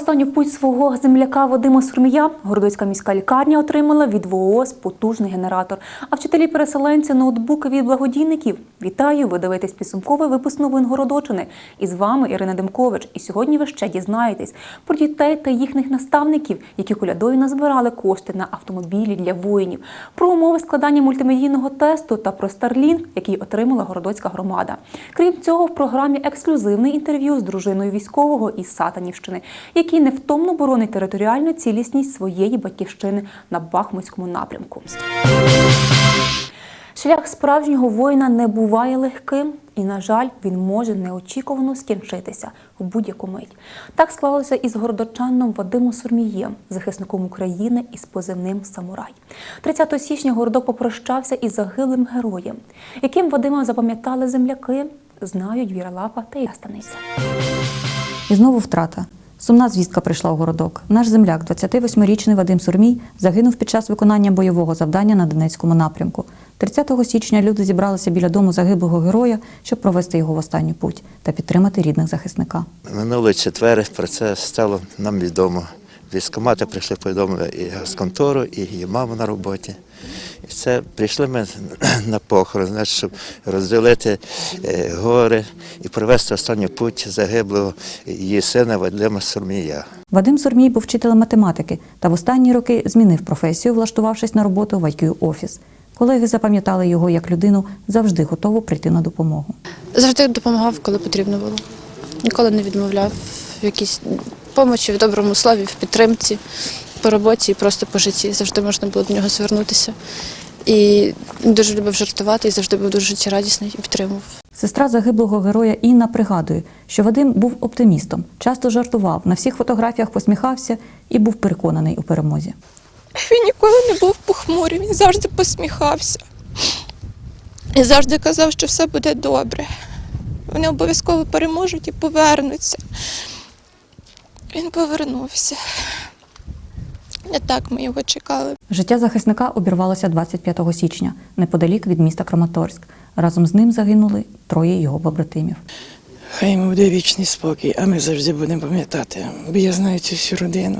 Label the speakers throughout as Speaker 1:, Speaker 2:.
Speaker 1: Останню путь свого земляка Вадима Сурмія. Городоцька міська лікарня отримала від ВООЗ потужний генератор. А вчителі переселенці ноутбуки від благодійників. Вітаю! Ви дивитесь підсумковий випуск новин Городочини. І з вами Ірина Демкович. І сьогодні ви ще дізнаєтесь про дітей та їхніх наставників, які колядою назбирали кошти на автомобілі для воїнів, про умови складання мультимедійного тесту та про Старлін, який отримала городоцька громада. Крім цього, в програмі ексклюзивне інтерв'ю з дружиною військового із Сатанівщини, який невтомно боронить територіальну цілісність своєї батьківщини на Бахмутському напрямку. Шлях справжнього воїна не буває легким, і, на жаль, він може неочікувано скінчитися в будь-яку мить. Так склалося із городочаном Вадимом Сурмієм, захисником України із позивним Самурай. 30 січня городок попрощався із загиблим героєм, яким Вадима запам'ятали земляки, знають Віра Лапа та Ілля Станиця.
Speaker 2: І знову втрата. Сумна звістка прийшла у городок. Наш земляк, 28-річний Вадим Сурмій, загинув під час виконання бойового завдання на Донецькому напрямку. 30 січня люди зібралися біля дому загиблого героя, щоб провести його в останню путь та підтримати рідних захисника.
Speaker 3: Минулий четвер про це стало нам відомо. Військомати прийшли повідомили і з контору, і її маму на роботі. І це прийшли ми на похорон, значить, щоб розділити е, гори і провести останню путь загиблого її сина Вадима Сурмія.
Speaker 2: Вадим Сурмій був вчителем математики та в останні роки змінив професію, влаштувавшись на роботу в IQ офіс. Колеги запам'ятали його як людину завжди готову прийти на допомогу.
Speaker 4: Завжди допомагав, коли потрібно було. Ніколи не відмовляв в якійсь помочі, в доброму слові, в підтримці, по роботі і просто по житті. Завжди можна було до нього звернутися. І дуже любив жартувати і завжди був дуже життєрадісний і підтримував.
Speaker 2: Сестра загиблого героя Інна пригадує, що Вадим був оптимістом, часто жартував, на всіх фотографіях посміхався і був переконаний у перемозі.
Speaker 5: Він ніколи не був похмурий, він завжди посміхався. І завжди казав, що все буде добре. Вони обов'язково переможуть і повернуться. Він повернувся. Не так ми його чекали.
Speaker 2: Життя захисника обірвалося 25 січня, неподалік від міста Краматорськ. Разом з ним загинули троє його побратимів.
Speaker 6: Хай йому буде вічний спокій, а ми завжди будемо пам'ятати. Бо я знаю цю всю родину.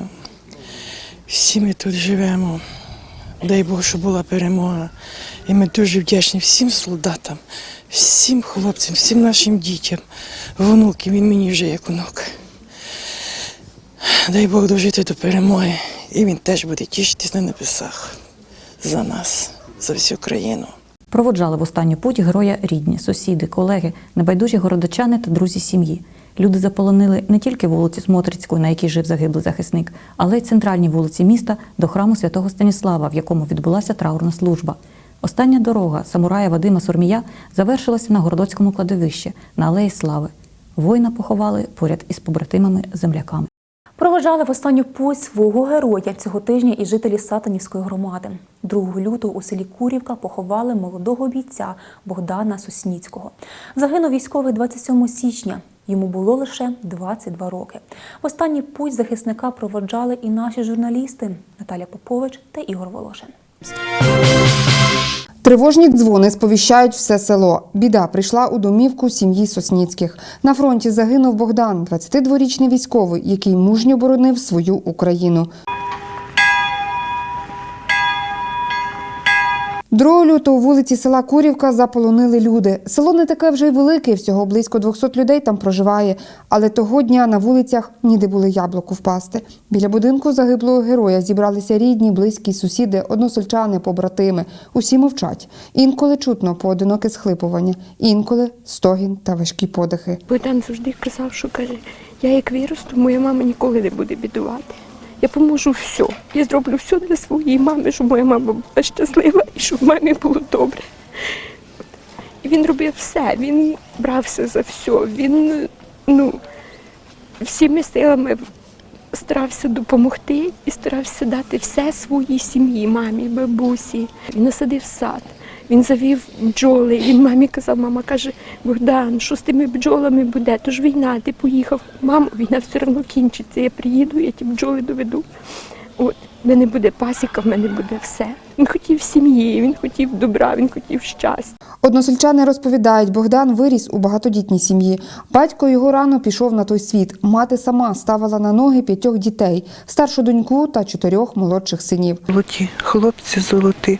Speaker 6: Всі ми тут живемо. Дай Бог, щоб була перемога. І ми дуже вдячні всім солдатам, всім хлопцям, всім нашим дітям, внукам. Він мені вже як внук. Дай Бог дожити до перемоги. І він теж буде тішитись на небесах за нас, за всю країну.
Speaker 2: Проводжали в останню путь героя рідні, сусіди, колеги, небайдужі городочани та друзі сім'ї. Люди заполонили не тільки вулицю Смотрицьку, на якій жив загиблий захисник, але й центральні вулиці міста до храму святого Станіслава, в якому відбулася траурна служба. Остання дорога самурая Вадима Сурмія завершилася на городоцькому кладовищі на Алеї Слави. Воїна поховали поряд із побратимами земляками.
Speaker 1: Проважали в останню путь свого героя цього тижня і жителі Сатанівської громади. 2 лютого у селі Курівка поховали молодого бійця Богдана Сосніцького. Загинув військовий 27 січня. Йому було лише 22 роки. В останній путь захисника проводжали і наші журналісти Наталя Попович та Ігор Волошин.
Speaker 7: Тривожні дзвони сповіщають все село. Біда прийшла у домівку сім'ї Сосніцьких. На фронті загинув Богдан, 22-річний військовий, який мужньо боронив свою Україну. 2 лютого вулиці села Курівка заполонили люди. Село не таке вже й велике, всього близько 200 людей там проживає. Але того дня на вулицях ніде були яблуку впасти. Біля будинку загиблого героя зібралися рідні, близькі, сусіди, односельчани, побратими. Усі мовчать. Інколи чутно поодиноке схлипування, інколи стогін та важкі подихи.
Speaker 8: Богдан завжди казав, що каже, я як виросту, моя мама ніколи не буде бідувати. Я поможу все. Я зроблю все для своєї мами, щоб моя мама була щаслива і щоб мамі було добре. І він робив все, він брався за все. Він ну, всіми силами старався допомогти і старався дати все своїй сім'ї, мамі, бабусі. Він насадив сад. Він завів бджоли. Він мамі казав, мама каже, Богдан, що з тими бджолами буде? То ж війна, ти поїхав. Мамо, війна все одно кінчиться. Я приїду, я ті бджоли доведу. От, в мене буде пасіка, в мене буде все. Він хотів сім'ї, він хотів добра, він хотів щастя.
Speaker 7: Односельчани розповідають, Богдан виріс у багатодітній сім'ї. Батько його рано пішов на той світ. Мати сама ставила на ноги п'ятьох дітей, старшу доньку та чотирьох молодших синів.
Speaker 6: Золоті, хлопці золоті.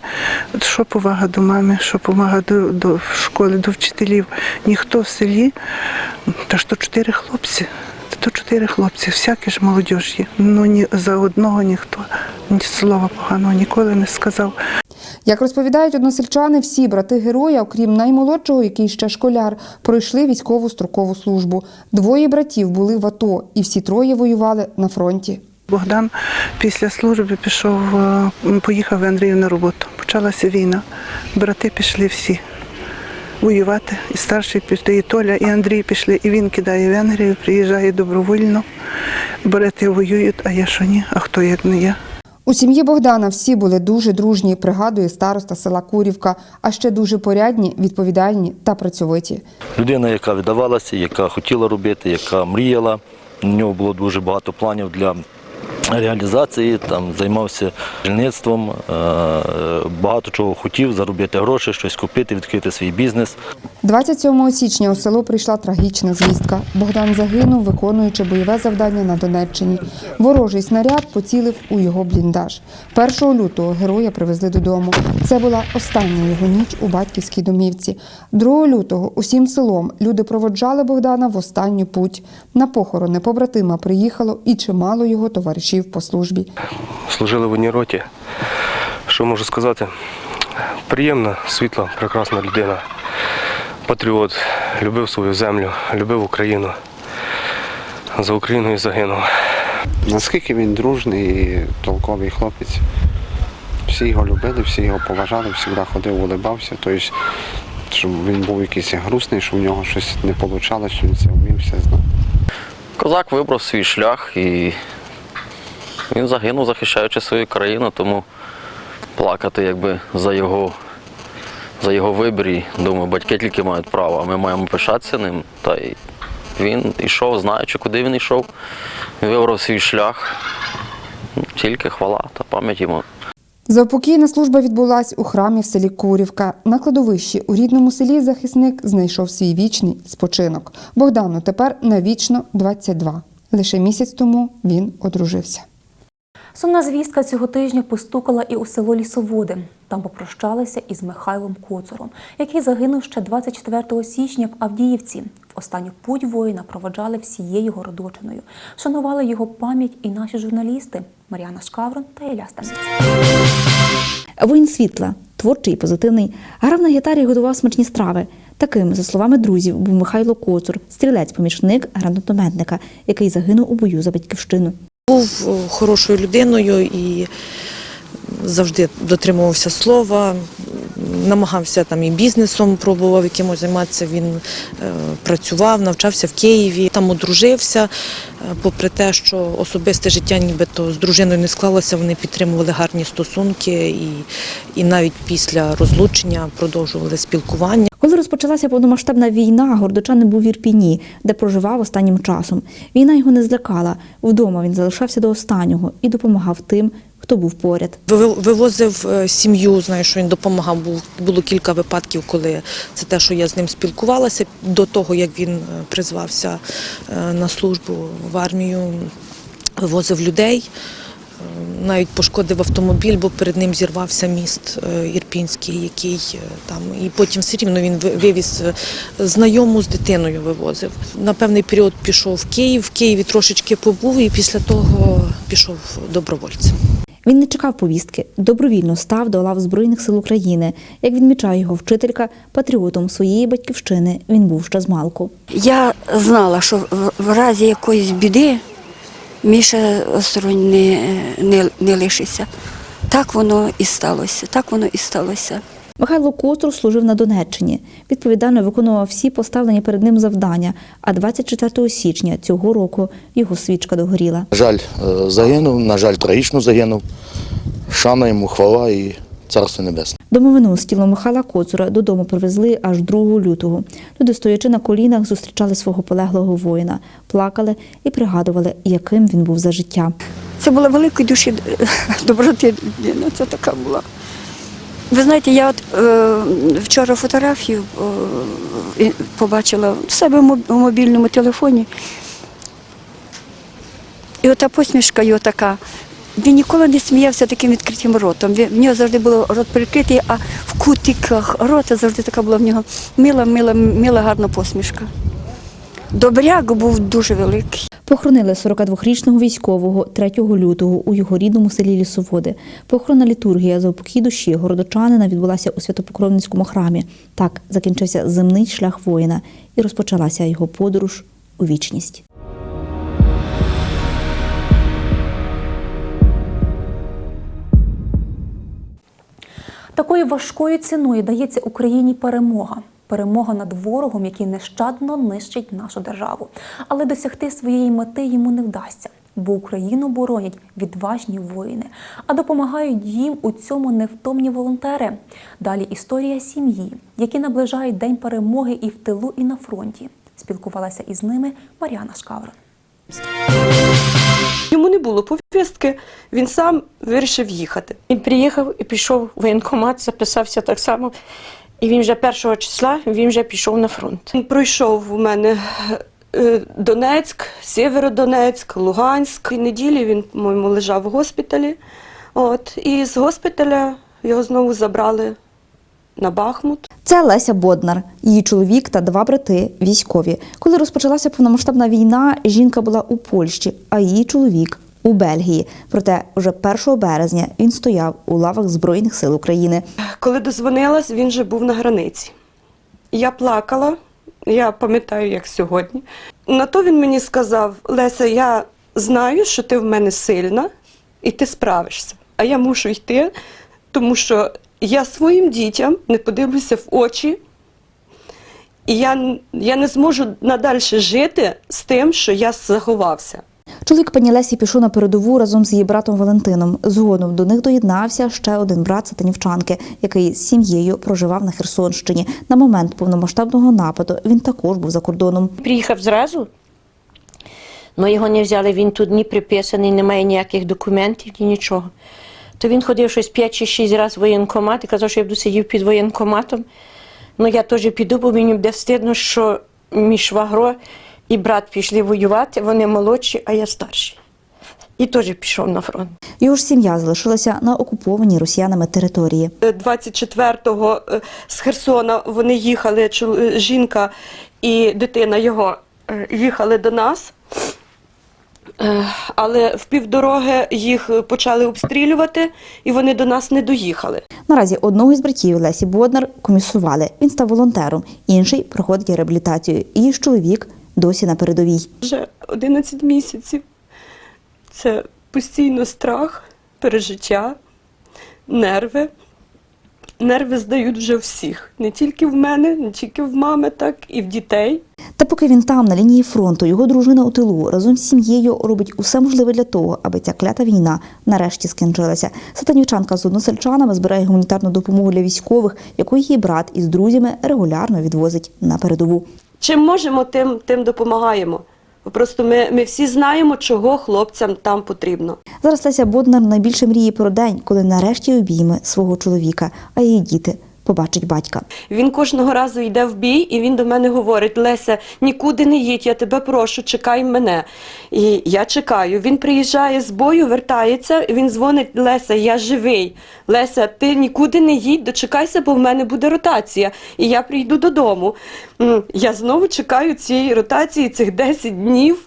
Speaker 6: От що повага до мами, що повага до, до школи, до вчителів. Ніхто в селі, та то чотири хлопці. То чотири хлопці, всякі ж молодіж є. Ну ні за одного ніхто ні слова поганого ніколи не сказав.
Speaker 7: Як розповідають односельчани, всі брати героя, окрім наймолодшого, який ще школяр, пройшли військову строкову службу. Двоє братів були в АТО, і всі троє воювали на фронті.
Speaker 6: Богдан після служби пішов, е, поїхав в Андрію на роботу. Почалася війна. Брати пішли всі воювати. І старший пішли, і Толя, і Андрій пішли. І він кидає в Венгрію, приїжджає добровольно. Брати воюють, а я що ні? А хто як не я?
Speaker 7: У сім'ї Богдана всі були дуже дружні, пригадує староста села Курівка, а ще дуже порядні, відповідальні та працьовиті.
Speaker 9: людина, яка віддавалася, яка хотіла робити, яка мріяла. У нього було дуже багато планів для реалізації. Там займався жильництвом, е, багато чого хотів заробити гроші, щось купити, відкрити свій бізнес.
Speaker 7: 27 січня у село прийшла трагічна звістка. Богдан загинув, виконуючи бойове завдання на Донеччині. Ворожий снаряд поцілив у його бліндаж. 1 лютого героя привезли додому. Це була остання його ніч у батьківській домівці. 2 лютого усім селом люди проводжали Богдана в останню путь. На похорони побратима приїхало і чимало його товаришів по службі.
Speaker 10: служили в одній роті. Що можу сказати? Приємна, світла, прекрасна людина. Патріот, любив свою землю, любив Україну. За Україну і загинув.
Speaker 11: Наскільки він дружний і толковий хлопець. Всі його любили, всі його поважали, завжди ходив, улибався. Тобто, щоб він був якийсь грустний, що в нього щось не вийшло, що він це вмів, все знав.
Speaker 12: Козак вибрав свій шлях і він загинув, захищаючи свою країну, тому плакати якби за його, за його вибір. І, думаю, батьки тільки мають право, а ми маємо пишатися ним. Та й він йшов, знаючи, куди він йшов. Вибрав свій шлях. Ну, Тільки хвала та пам'ять йому.
Speaker 7: Заупокійна служба відбулась у храмі в селі Курівка. На кладовищі у рідному селі захисник знайшов свій вічний спочинок. Богдану тепер навічно 22. Лише місяць тому він одружився.
Speaker 1: Сумна звістка цього тижня постукала і у село Лісоводи. Там попрощалися із Михайлом Коцуром, який загинув ще 24 січня в Авдіївці. В останню путь воїна проводжали всією городочиною. Шанували його пам'ять і наші журналісти Мар'яна Шкаврон та Ілля Станець.
Speaker 13: Воїн світла, творчий і позитивний, грав на гітарі і готував смачні страви. Таким, за словами друзів, був Михайло Коцур, стрілець-помічник гранатометника, який загинув у бою за батьківщину.
Speaker 14: Був хорошою людиною і завжди дотримувався слова, намагався там і бізнесом пробував якимось займатися. Він е, працював, навчався в Києві, там одружився. Попри те, що особисте життя нібито з дружиною не склалося, вони підтримували гарні стосунки і, і навіть після розлучення продовжували спілкування.
Speaker 13: Коли розпочалася повномасштабна війна, гордочанин був в Ірпіні, де проживав останнім часом. Війна його не злякала. Вдома він залишався до останнього і допомагав тим, хто був поряд.
Speaker 14: Виво- Вивозив е, сім'ю, знаю, що він допомагав. Було кілька випадків, коли це те, що я з ним спілкувалася до того, як він е, призвався е, на службу в армію. Вивозив людей. Е, Навіть пошкодив автомобіль, бо перед ним зірвався міст е, Ірпінський, який е, там, і потім все рівно він вивіз знайому з дитиною вивозив. На певний період пішов в Київ, в Києві трошечки побув і після того пішов добровольцем.
Speaker 13: Він не чекав повістки, добровільно став до лав Збройних сил України. Як відмічає його вчителька, патріотом своєї батьківщини він був ще з малку.
Speaker 15: Я знала, що в, разі якоїсь біди Міша осторонь не, не, не лишиться. Так воно і сталося. Так воно і сталося.
Speaker 13: Михайло Коцур служив на Донеччині. Відповідально виконував всі поставлені перед ним завдання. А 24 січня цього року його свічка догоріла.
Speaker 16: На жаль, е, загинув, на жаль, трагічно загинув. Шана йому, хвала і царство небесне.
Speaker 13: Домовину з тілом Михайла Коцура додому привезли аж 2 лютого. Люди, стоячи на колінах, зустрічали свого полеглого воїна, плакали і пригадували, яким він був за життя.
Speaker 15: Це була великої душі доброти людина. Це така була. Ви знаєте, я от е, вчора фотографію е, побачила в себе в мобільному телефоні. І ота посмішка його така. Він ніколи не сміявся таким відкритим ротом. В нього завжди був рот прикритий, а в кутиках рота завжди така була в нього мила, мила, мила, гарна посмішка. Добряк був дуже великий.
Speaker 13: Похоронили 42-річного військового 3 лютого у його рідному селі Лісоводи. Похоронна літургія за упокій душі городочанина відбулася у Святопокровницькому храмі. Так закінчився земний шлях воїна і розпочалася його подорож у вічність.
Speaker 1: Такою важкою ціною дається Україні перемога. Перемога над ворогом, який нещадно нищить нашу державу. Але досягти своєї мети йому не вдасться, бо Україну боронять відважні воїни, а допомагають їм у цьому невтомні волонтери. Далі історія сім'ї, які наближають День перемоги і в тилу, і на фронті. Спілкувалася із ними Мар'яна Шкаврон.
Speaker 17: Йому не було повістки, він сам вирішив їхати. Він приїхав і пішов в воєнкомат, записався так само. І він вже першого числа він вже пішов на фронт. Він пройшов у мене е, Донецьк, Сєвєродонецьк, Луганськ. І неділі він, по-моєму, лежав в госпіталі. От, і з госпіталя його знову забрали на Бахмут.
Speaker 13: Це Леся Боднар, її чоловік та два брати військові. Коли розпочалася повномасштабна війна, жінка була у Польщі, а її чоловік у Бельгії. Проте вже 1 березня він стояв у лавах Збройних сил України.
Speaker 17: Коли дозвонилась, він вже був на границі. Я плакала, я пам'ятаю, як сьогодні. На то він мені сказав: Леся, я знаю, що ти в мене сильна і ти справишся. А я мушу йти, тому що я своїм дітям не подивлюся в очі, і я, я не зможу надалі жити з тим, що я заховався.
Speaker 13: Чоловік пані Лесі пішов на передову разом з її братом Валентином. Згодом до них доєднався ще один брат Сатанівчанки, який з сім'єю проживав на Херсонщині. На момент повномасштабного нападу він також був за кордоном.
Speaker 18: Приїхав зразу, але його не взяли, він тут ні приписаний, немає ніяких документів, ні нічого. То він ходив щось 5 чи 6 разів в воєнкомат і казав, що я буду сидів під воєнкоматом. Ну я теж піду, бо мені буде встидно, що мій швагро і брат пішли воювати, вони молодші, а я старший. І теж пішов на фронт.
Speaker 13: Його ж сім'я залишилася на окупованій росіянами території.
Speaker 17: 24-го е, з Херсона вони їхали, е, жінка і дитина його е, їхали до нас. Е, Але в півдороги їх почали обстрілювати, і вони до нас не доїхали.
Speaker 13: Наразі одного із братів Лесі Боднар комісували. Він став волонтером, інший проходить реабілітацію. Її чоловік досі на передовій.
Speaker 17: Вже 11 місяців. Це постійно страх, пережиття, нерви. Нерви здають вже всіх. Не тільки в мене, не тільки в мами, так і в дітей.
Speaker 13: Та поки він там, на лінії фронту, його дружина у тилу разом з сім'єю робить усе можливе для того, аби ця клята війна нарешті скінчилася. Сатанівчанка з односельчанами збирає гуманітарну допомогу для військових, яку її брат із друзями регулярно відвозить на передову.
Speaker 17: Чим можемо, тим, тим допомагаємо. Просто ми, ми всі знаємо, чого хлопцям там потрібно.
Speaker 13: Зараз Леся Боднар найбільше мріє про день, коли нарешті обійме свого чоловіка, а її діти побачать батька.
Speaker 17: Він кожного разу йде в бій, і він до мене говорить: Леся, нікуди не їдь, я тебе прошу, чекай мене. І я чекаю. Він приїжджає з бою, вертається, він дзвонить: Леся, я живий. Леся, ти нікуди не їдь, дочекайся, бо в мене буде ротація. І я прийду додому. Я знову чекаю цієї ротації, цих 10 днів,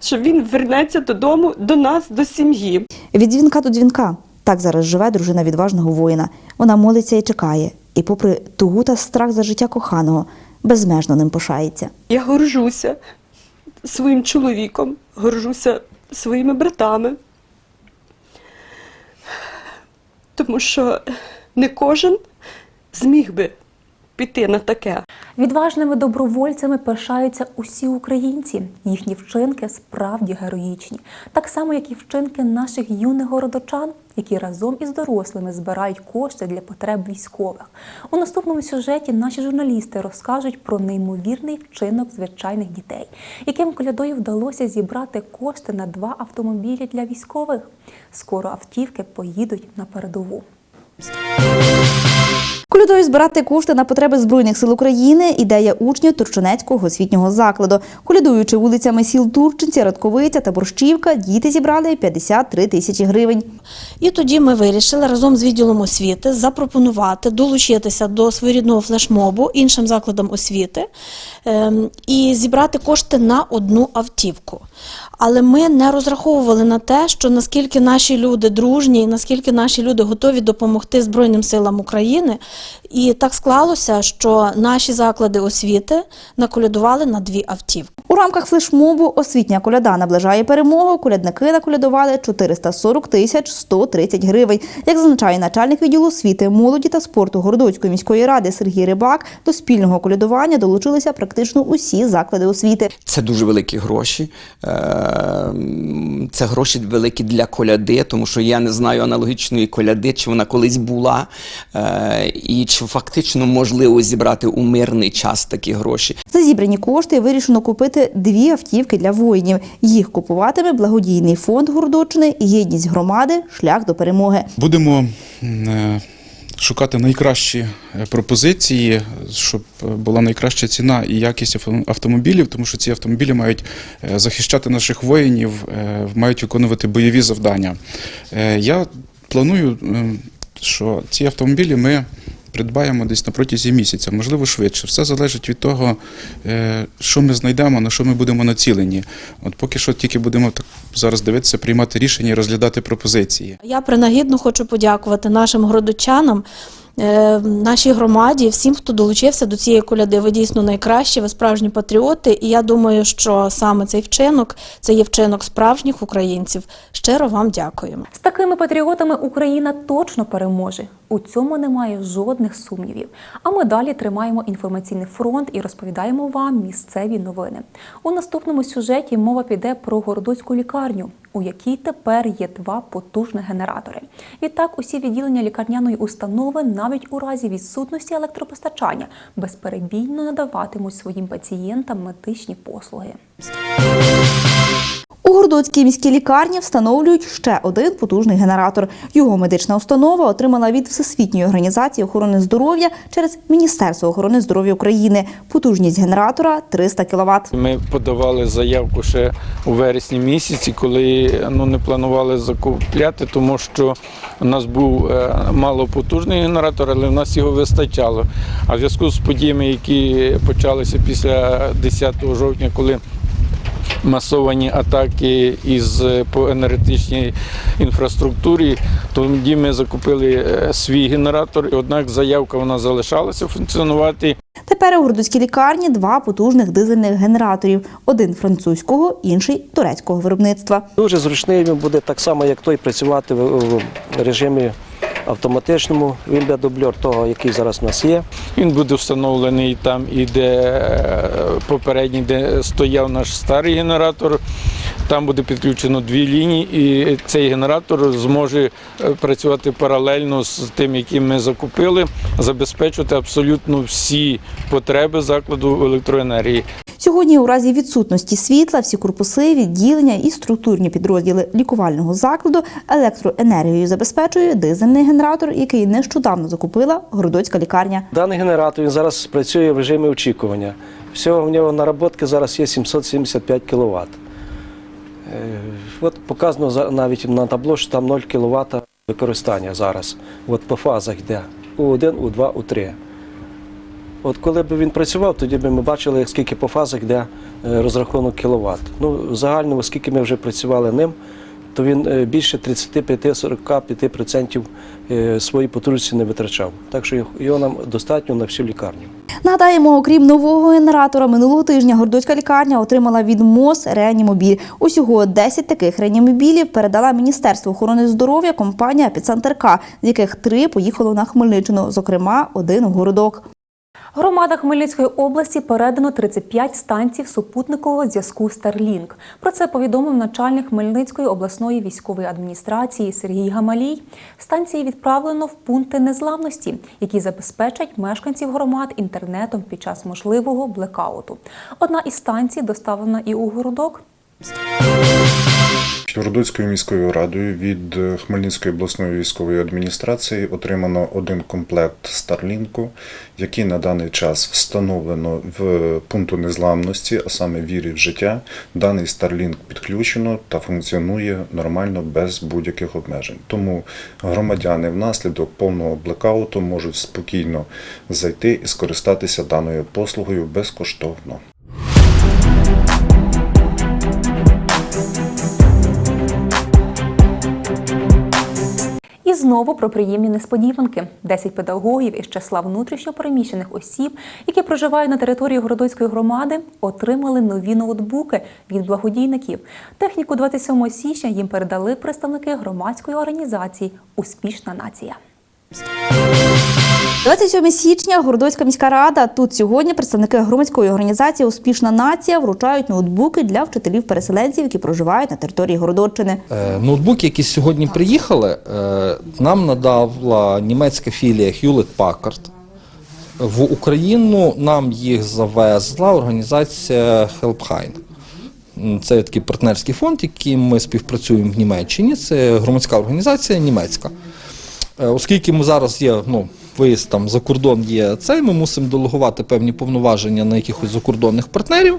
Speaker 17: щоб він вернеться додому, до нас, до сім'ї.
Speaker 13: Від дзвінка до дзвінка. Так зараз живе дружина відважного воїна. Вона молиться і чекає, і, попри тугу та страх за життя коханого, безмежно ним пишається.
Speaker 17: Я горжуся своїм чоловіком, горжуся своїми братами. Тому що не кожен зміг би піти на таке.
Speaker 1: Відважними добровольцями пишаються усі українці. Їхні вчинки справді героїчні, так само, як і вчинки наших юних городочан, які разом із дорослими збирають кошти для потреб військових. У наступному сюжеті наші журналісти розкажуть про неймовірний вчинок звичайних дітей, яким колядою вдалося зібрати кошти на два автомобілі для військових. Скоро автівки поїдуть на передову.
Speaker 13: Колядою збирати кошти на потреби Збройних сил України ідея учнів Турчинецького освітнього закладу. Колядуючи вулицями сіл Турчинці, Радковиця та Борщівка, діти зібрали 53 тисячі гривень.
Speaker 19: І тоді ми вирішили разом з відділом освіти запропонувати долучитися до своєрідного флешмобу іншим закладам освіти ем, і зібрати кошти на одну автівку. Але ми не розраховували на те, що наскільки наші люди дружні, і наскільки наші люди готові допомогти Збройним силам України. І так склалося, що наші заклади освіти наколядували на дві автівки.
Speaker 13: У рамках флешмобу освітня коляда наближає перемогу. Колядники наколядували 440 тисяч 130 гривень. Як зазначає начальник відділу освіти, молоді та спорту Городоцької міської ради Сергій Рибак, до спільного колядування долучилися практично усі заклади освіти.
Speaker 20: Це дуже великі гроші. Е, Це гроші великі для коляди, тому що я не знаю аналогічної коляди, чи вона колись була, е, і чи фактично можливо зібрати у мирний час такі гроші.
Speaker 13: За зібрані кошти вирішено купити дві автівки для воїнів. Їх купуватиме благодійний фонд Городочини «Єдність громади. Шлях до перемоги.
Speaker 21: Будемо е, шукати найкращі е, пропозиції, щоб е, була найкраща ціна і якість авто- автомобілів, тому що ці автомобілі мають захищати наших воїнів, мають виконувати бойові завдання. Я планую, що ці автомобілі ми придбаємо десь на протязі місяця, можливо, швидше. Все залежить від того, е, що ми знайдемо, на що ми будемо націлені. От поки що тільки будемо так зараз дивитися, приймати рішення і розглядати пропозиції.
Speaker 19: Я принагідно хочу подякувати нашим городочанам, нашій громаді, всім, хто долучився до цієї коляди. Ви дійсно найкращі, ви справжні патріоти. І я думаю, що саме цей вчинок це є вчинок справжніх українців. Щиро вам дякуємо.
Speaker 1: З такими патріотами Україна точно переможе. У цьому немає жодних сумнівів. А ми далі тримаємо інформаційний фронт і розповідаємо вам місцеві новини. У наступному сюжеті мова піде про городоцьку лікарню, у якій тепер є два потужні генератори. Відтак, усі відділення лікарняної установи, навіть у разі відсутності електропостачання, безперебійно надаватимуть своїм пацієнтам медичні послуги.
Speaker 13: У Гордоцькій міській лікарні встановлюють ще один потужний генератор. Його медична установа отримала від Всесвітньої організації охорони здоров'я через Міністерство охорони здоров'я України. Потужність генератора 300 кВт.
Speaker 22: Ми подавали заявку ще у вересні місяці, коли ну, не планували закупляти, тому що у нас був е, малопотужний генератор, але в нас його вистачало. А в зв'язку з подіями, які почалися після 10 жовтня, коли масовані атаки із по енергетичній інфраструктурі, тоді ми закупили е, свій генератор. Однак заявка вона залишалася функціонувати.
Speaker 13: Тепер у Гордоцькій лікарні два потужних дизельних генераторів: один французького, інший турецького виробництва.
Speaker 23: Дуже зручний він буде так само, як той працювати в режимі автоматичному. Він буде дубльор того, який зараз у нас є.
Speaker 22: Він буде встановлений там, і де е, попередній, де стояв наш старий генератор. Там буде підключено дві лінії, і цей генератор зможе е, працювати паралельно з тим, який ми закупили, забезпечувати абсолютно всі потреби закладу електроенергії.
Speaker 13: Сьогодні, у разі відсутності світла, всі корпуси, відділення і структурні підрозділи лікувального закладу електроенергією забезпечує дизельний генератор, який нещодавно закупила Городоцька лікарня.
Speaker 23: Даний генератор він зараз працює в режимі очікування. Всього в нього наработки зараз є 775 кВт. От показано навіть на табло, що там 0 кВт використання зараз. От по фазах йде У1, У2, У3. От коли б він працював, тоді б ми бачили, скільки по фазах йде е, розрахунок кіловат. Ну, в загальному, оскільки ми вже працювали ним, то він е, більше 35-45% е, своєї потужності не витрачав. Так що його- нам достатньо на всю лікарню.
Speaker 13: Нагадаємо, окрім нового генератора, минулого тижня Гордоцька лікарня отримала від МОЗ реанімобіль. Усього 10 таких реанімобілів передала Міністерство охорони здоров'я компанія «Епіцентр К», з яких три поїхало на Хмельниччину, зокрема один у городок.
Speaker 1: Громада Хмельницької області передано 35 станцій супутникового зв'язку Starlink. Про це повідомив начальник Хмельницької обласної військової адміністрації Сергій Гамалій. Станції відправлено в пункти незламності, які забезпечать мешканців громад інтернетом під час можливого блекауту. Одна із станцій доставлена і у городок.
Speaker 24: Городоцькою міською радою від Хмельницької обласної військової адміністрації отримано один комплект Старлінку, який на даний час встановлено в пункту незламності, а саме вірі в життя. Даний Старлінк підключено та функціонує нормально без будь-яких обмежень. Тому громадяни внаслідок повного блекауту можуть спокійно зайти і скористатися даною послугою безкоштовно.
Speaker 1: І знову про приємні несподіванки. 10 педагогів із числа внутрішньопереміщених осіб, які проживають на території Городоцької громади, отримали нові ноутбуки від благодійників. Техніку 27 січня їм передали представники громадської організації Успішна нація.
Speaker 13: 27 січня Городоцька міська рада. Тут сьогодні представники громадської організації Успішна нація вручають ноутбуки для вчителів-переселенців, які проживають на території Городоччини.
Speaker 25: Е, Ноутбуки, які сьогодні приїхали, е, нам надала німецька філія Hewlett Packard. В Україну нам їх завезла організація. М, Це такий партнерський фонд, яким ми співпрацюємо в Німеччині. Це громадська організація німецька. Е, Оскільки ми зараз є, ну, виїзд там за кордон є цей, ми мусимо делегувати певні повноваження на якихось закордонних партнерів,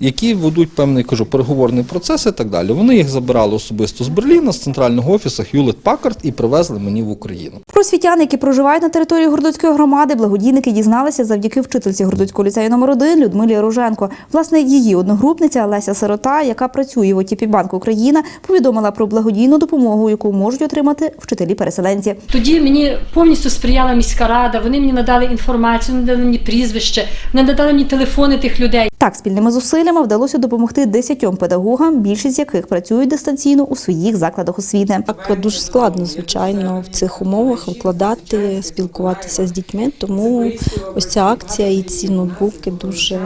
Speaker 25: які ведуть певний кажу, переговорний процес і так далі. Вони їх забирали особисто з Берліна, з центрального офісу Hewlett Packard і привезли мені в Україну.
Speaker 13: Про світян, які проживають на території Городоцької громади, благодійники дізналися завдяки вчительці Городоцького ліцею номер 1 Людмилі Роженко. Власне, її одногрупниця Леся Сирота, яка працює в ОТП Банк Україна, повідомила про благодійну допомогу, яку можуть отримати вчителі-переселенці.
Speaker 26: Тоді мені повністю сприяла міська рада. Вони мені надали інформацію, надали мені прізвище, надали мені телефони тих людей.
Speaker 13: Так, спільними зусиллями вдалося допомогти десятьом педагогам, більшість з яких працюють дистанційно у своїх закладах освіти.
Speaker 27: Так дуже складно, звичайно, в цих умовах викладати, спілкуватися з дітьми. Тому ось ця акція і ці ноутбуки дуже,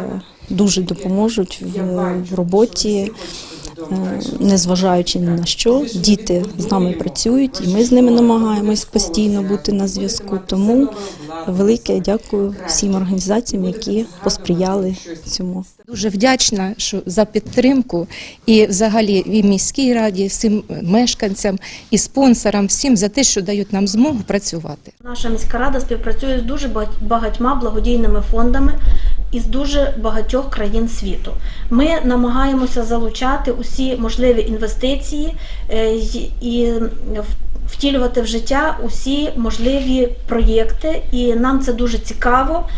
Speaker 27: дуже допоможуть в роботі. Незважаючи ні на що, діти з нами працюють, і ми з ними намагаємось постійно бути на зв'язку. Тому велике дякую всім організаціям, які посприяли цьому.
Speaker 28: Дуже вдячна що за підтримку і взагалі і міській раді, всім мешканцям і спонсорам, всім за те, що дають нам змогу працювати.
Speaker 19: Наша міська рада співпрацює з дуже ба- багатьма благодійними фондами із дуже багатьох країн світу. Ми намагаємося залучати усі можливі інвестиції е, і втілювати в життя усі можливі проєкти, і нам це дуже цікаво.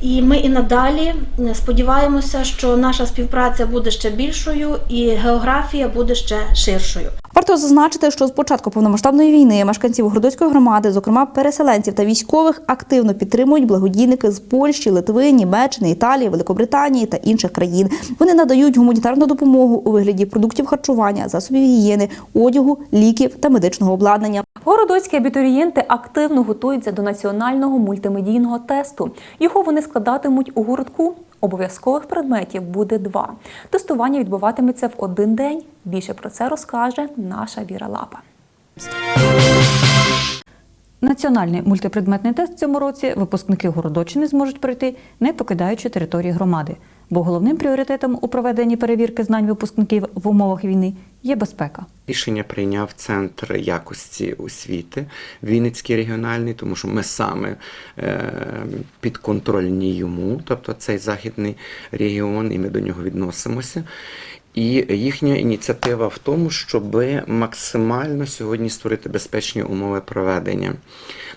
Speaker 19: І ми і надалі е, сподіваємося, що наша співпраця буде ще більшою і географія буде ще ширшою.
Speaker 13: Варто зазначити, що з початку повномасштабної війни мешканців Городоцької громади, зокрема переселенців та військових, активно підтримують благодійники з Польщі, Литви, Німеччини, Італії, Великобританії та інших країн. Вони надають гуманітарну допомогу у вигляді продуктів харчування, засобів гігієни, одягу, ліків та медичного обладнання.
Speaker 1: Городоцькі абітурієнти активно готуються до національного мультимедійного тесту. Його вони складатимуть у городку. Обов'язкових предметів буде два. Тестування відбуватиметься в один день. Більше про це розкаже наша Віра Лапа.
Speaker 2: Національний мультипредметний тест в цьому році випускники Городочини зможуть пройти, не покидаючи території громади. Бо головним пріоритетом у проведенні перевірки знань випускників в умовах війни є безпека.
Speaker 29: Рішення прийняв центр якості освіти Вінницький регіональний, тому що ми саме е, підконтрольні йому, тобто цей західний регіон, і ми до нього відносимося. І їхня ініціатива в тому, щоб максимально сьогодні створити безпечні умови проведення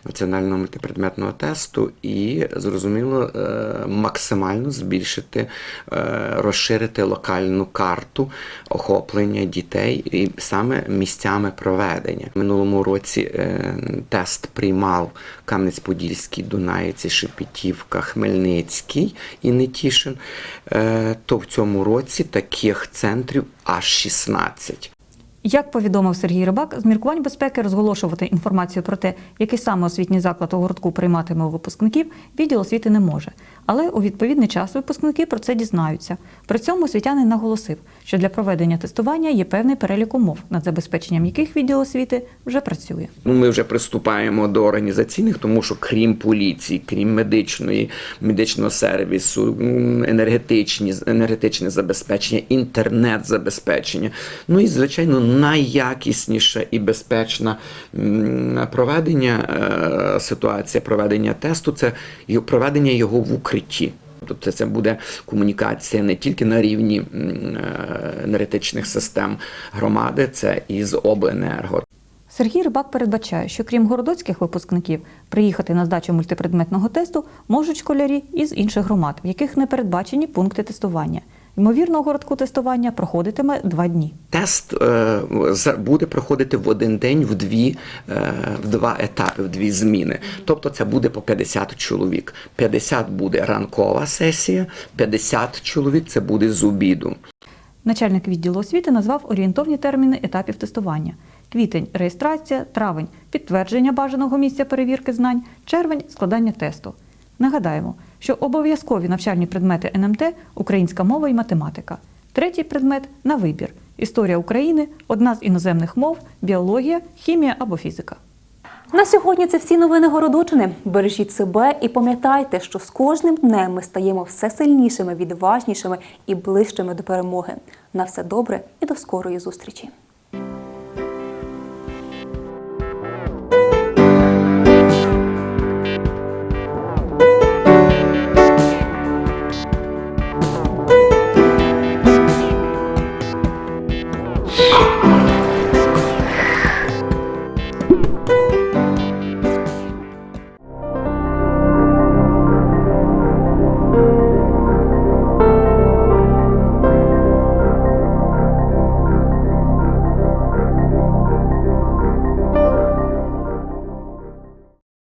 Speaker 29: національного мультипредметного тесту і, зрозуміло, е, максимально збільшити, е, розширити локальну карту охоплення дітей і саме місцями проведення. Минулому році е, тест приймав Кам'янець-Подільський, Дунаїці, Шепетівка, Хмельницький і Нетішин. То в цьому році таких центрів аж 16.
Speaker 2: Як повідомив Сергій Рибак, з міркувань безпеки розголошувати інформацію про те, який саме освітній заклад у городку прийматиме у випускників, відділ освіти не може. Але у відповідний час випускники про це дізнаються. При цьому освітянин наголосив, що для проведення тестування є певний перелік умов, над забезпеченням яких відділ освіти вже працює.
Speaker 29: Ну, ми вже приступаємо до організаційних, тому що крім поліції, крім медичної, медичного сервісу, енергетичні, енергетичне забезпечення, інтернет забезпечення. Ну і звичайно, найякісніше і безпечне проведення е, ситуація, проведення тесту це проведення його в укритті. Тобто це буде комунікація не тільки на рівні е, енергетичних систем громади, це і з обленерго.
Speaker 2: Сергій Рибак передбачає, що крім городоцьких випускників, приїхати на здачу мультипредметного тесту можуть школярі із інших громад, в яких не передбачені пункти тестування. Ймовірно, городку тестування проходитиме два дні.
Speaker 29: Тест е, буде проходити в один день в дві е, в два етапи, в дві зміни. Тобто це буде по 50 чоловік. 50 буде ранкова сесія, 50 чоловік це буде з обіду.
Speaker 2: Начальник відділу освіти назвав орієнтовні терміни етапів тестування: квітень реєстрація, травень підтвердження бажаного місця перевірки знань, червень складання тесту. Нагадаємо, що обов'язкові навчальні предмети НМТ українська мова і математика. Третій предмет на вибір історія України, одна з іноземних мов, біологія, хімія або фізика.
Speaker 1: На сьогодні це всі новини Городочини. Бережіть себе і пам'ятайте, що з кожним днем ми стаємо все сильнішими, відважнішими і ближчими до перемоги. На все добре і до скорої зустрічі.